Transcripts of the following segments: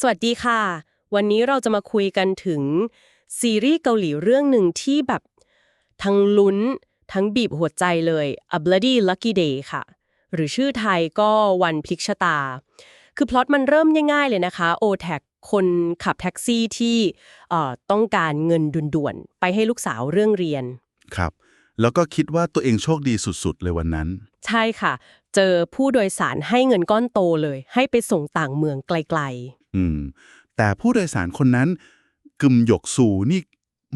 สวัสดีค่ะ วันนี้เราจะมาคุยกันถึง ซีรีส์เกาหลีเรื่องหนึ่งที่แบบ ทั้งลุ้น ทั้งบีบหัวใจเลย A Bloody Lucky Day ค่ะ หรือชื่อไทยก็วันพลิกชะตา คือพล็อตมันเริ่มง่ายๆเลยนะคะโอแท็กคนขับแท็กซี่ที่เอ่อต้องการเงินด่วนๆ ไปให้ลูกสาวเรื่องเรียน ครับ แล้วก็คิดว่าตัวเองโชคดีสุดๆ เลยวันนั้น ใช่ค่ะ เจอผู้โดยสารให้เงินก้อนโตเลย ให้ไปส่งต่างเมืองไกล อืม แต่ผู้โดยสารคนนั้น กึมหยกซูนี่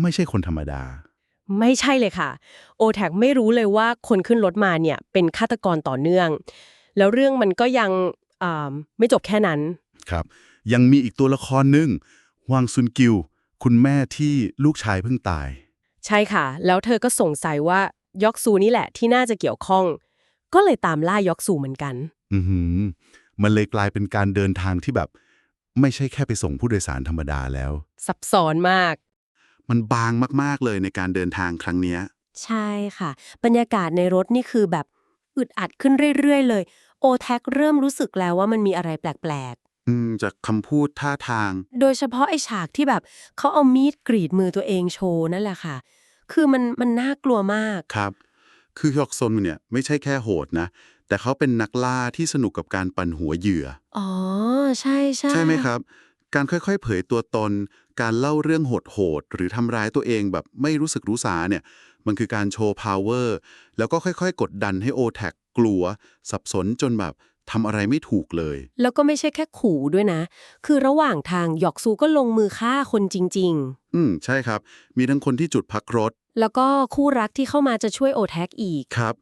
ไม่ใช่คนธรรมดาๆไม่ใช่เลยค่ะ โอแท็กไม่รู้เลยว่าคนขึ้นรถมาเนี่ย เป็นฆาตกรต่อเนื่อง แล้วเรื่องมันก็ยังอ่าไม่จบแค่นั้นครับ ยังมีอีกตัวละครหนึ่งฮวางซุนกิว คุณแม่ที่ลูกชายเพิ่งตาย ใช่ค่ะ แล้วเธอก็สงสัยว่ายอกซูนี่แหละที่น่าจะเกี่ยวข้อง ก็เลยตามล่ายอกซูเหมือนกัน อือหือมันเลยกลายเป็นการเดินทางที่แบบ ไม่ใช่แค่ไปส่งผู้โดยสารธรรมดาแล้ว ซับซ้อนมาก มันบางมากๆเลยในการเดินทางครั้งเนี้ย ใช่ค่ะ บรรยากาศในรถนี่คือแบบอึดอัดขึ้นเรื่อย ๆ เลย โอแท็กเริ่มรู้สึกแล้วว่ามันมีอะไรแปลกอืมจากคำพูดท่าทาง ๆ โดยเฉพาะไอ้ฉากที่แบบเขาเอามีดกรีดมือตัวเองโชว์นั่นแหละค่ะ คือมันมันน่ากลัวมาก ครับ คือฮยอกซนเนี่ยไม่ใช่แค่โหดนะ แต่เขาเป็นนักล่าที่สนุกกับการปั่นหัวเหยื่อ อ๋อ ใช่ใช่ใช่ไหมครับ การค่อยๆ เผยตัวตน การเล่าเรื่องโหดๆ หรือทำร้ายตัวเองแบบไม่รู้สึกรู้สาเนี่ย มันคือการโชว์ power แล้วก็ค่อยๆ กดดันให้โอแท็กกลัว สับสนจนแบบทำอะไรไม่ถูกเลย แล้วก็ไม่ใช่แค่ขู่ด้วยนะ คือระหว่างทางหยอกซูก็ลงมือฆ่าคนจริง อืม ใช่ครับ มีทั้งคนที่จุดพักรถ ๆ แล้วก็คู่รักที่เข้ามาจะช่วยโอแท็กอีก ครับ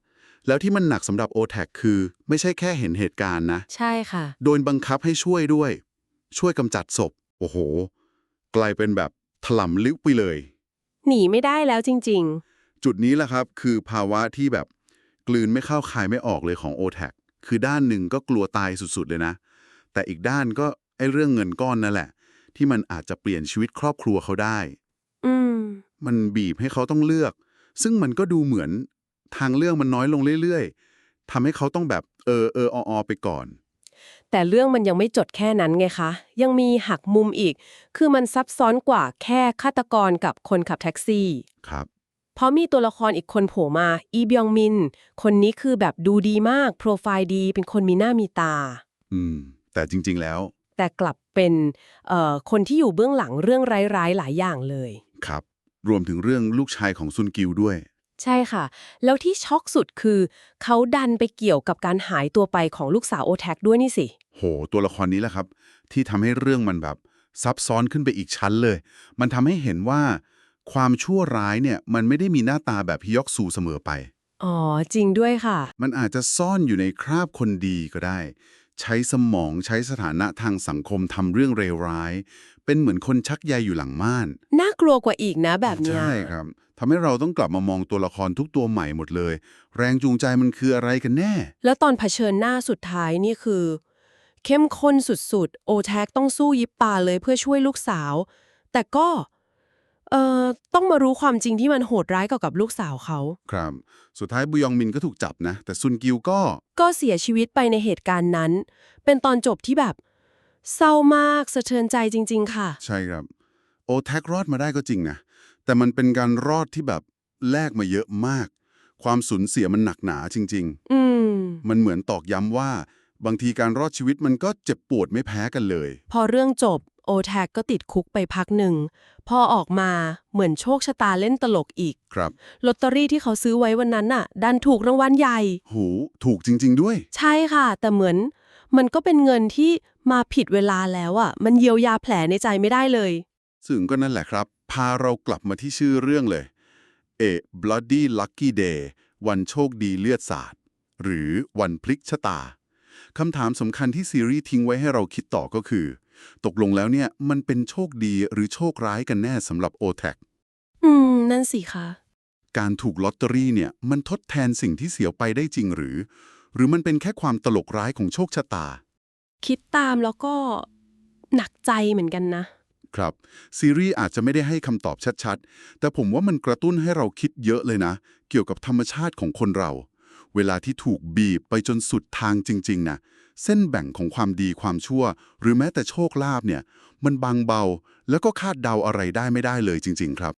แล้วที่มันหนักสำหรับโอแท็กคือไม่ใช่แค่เห็นเหตุการณ์นะ ใช่ค่ะ โดนบังคับให้ช่วยด้วย ช่วยกำจัดศพ โอ้โห กลายเป็นแบบถล่มลึกไปเลย หนีไม่ได้แล้วจริงจุดนี้แหละครับคือภาวะที่แบบกลืนไม่เข้าคายไม่ออกเลยของ o t a c คือด้านหนึ่งก็กลัวตายสุดๆเลยนะ แต่อีกด้านก็ไอ้เรื่องเงินก้อนนั่นแหละ ที่มันอาจจะเปลี่ยนชีวิตครอบครัวเขาได้ๆอืม มันบีบให้เขาต้องเลือก ซึ่งมันก็ดูเหมือน ทางเรื่องมันน้อยลงเรื่อยๆทำให้เขาต้องแบบเออเออออไปก่อน แต่เรื่องมันยังไม่จดแค่นั้นไงคะ ยังมีหักมุมอีก คือมันซับซ้อนกว่าแค่ฆาตกรกับคนขับแท็กซี่ครับเพราะมีตัวละครอีกคนโผล่มา อีบยองมิน คนนี้คือแบบดูดีมาก โปรไฟล์ดี เป็นคนมีหน้ามีตา อืม แต่จริง ๆ แล้ว แต่กลับเป็นเอ่อคนที่อยู่เบื้องหลังเรื่องร้ายๆ หลายอย่างเลย ครับ รวมถึงเรื่องลูกชายของซุนกิวด้วย ใช่ค่ะ แล้วที่ช็อกสุดคือ เขาดันไปเกี่ยวกับการหายตัวไปของลูกสาวโอแท็กด้วยนี่สิ โห ตัวละครนี้แหละครับ ที่ทำให้เรื่องมันแบบซับซ้อนขึ้นไปอีกชั้นเลย มันทำให้เห็นว่า ความชั่วร้ายเนี่ยมันไม่ได้มีหน้าตาแบบฮิยอกซูเสมอไป อ๋อ จริงด้วยค่ะ มันอาจจะซ่อนอยู่ในคราบคนดีก็ได้ ใช้สมองใช้สถานะทางสังคมทำเรื่องเลวร้าย เป็นเหมือนคนชักใยอยู่หลังม่าน น่ากลัวกว่าอีกนะแบบเนี้ยใช่ครับทำให้เราต้องกลับมามองตัวละครทุกตัวใหม่หมดเลย แรงจูงใจมันคืออะไรกันแน่ แล้วตอนเผชิญหน้าสุดท้ายนี่คือ เข้มข้นสุดๆ โอแท็กต้องสู้ยิบตาเลยเพื่อช่วยลูกสาว แต่ก็ เอ่อต้องมารู้ความจริงที่มันโหดร้ายเกี่ยวกับลูกสาวเขา ครับ สุดท้ายบุยองมินก็ถูกจับนะ แต่ซุนกิวก็ ก็เสียชีวิตไปในเหตุการณ์นั้น เป็นตอนจบที่แบบ เศร้ามากสะเทือนใจจริง ๆ ค่ะ ใช่ครับ โอแท็กรอดมาได้ก็จริงนะ แต่มันเป็นการรอดที่แบบแลกมาเยอะมาก ความสูญเสียมันหนักหนาจริง อืม ๆ มันเหมือนตอกย้ำว่า บางทีการรอดชีวิตมันก็เจ็บปวดไม่แพ้กันเลย พอเรื่องจบโอแท็กก็ติดคุกไปพักหนึ่ง พอออกมาเหมือนโชคชะตาเล่นตลกอีก ครับ ลอตเตอรี่ที่เขาซื้อไว้วันนั้นน่ะ ดันถูกรางวัลใหญ่ หูถูกจริง ๆ ด้วย ใช่ค่ะ แต่เหมือน มันก็เป็นเงินที่มาผิดเวลาแล้วอะ มันเยียวยาแผลในใจไม่ได้เลย ซึ่งก็นั่นแหละครับ พาเรากลับมาที่ชื่อเรื่องเลย A Bloody Lucky Day วันโชคดีเลือดสาดหรือวันพลิกชะตา คำถามสำคัญที่ซีรีส์ทิ้งไว้ให้เราคิดต่อก็คือ ตกลงแล้วเนี่ยมันเป็นโชคดีหรือโชคร้ายกันแน่สำหรับ o t a c อืม นั่นสิคะ การถูกลอตเตอรี่เนี่ยมันทดแทนสิ่งที่เสียไปได้จริงหรือ หรือมันเป็นแค่ความตลกร้ายของโชคชะตา คิดตามแล้วก็หนักใจเหมือนกันนะ ครับ ซีรีส์อาจจะไม่ได้ให้คำตอบชัดๆ แต่ผมว่ามันกระตุ้นให้เราคิดเยอะเลยนะ เกี่ยวกับธรรมชาติของคนเรา เวลาที่ถูกบีบไปจนสุดทางจริงๆนะเส้นแบ่งของความดีความชั่ว หรือแม้แต่โชคลาภเนี่ย มันบางเบาแล้วก็คาดเดาอะไรได้ไม่ได้เลยจริง ๆ ครับ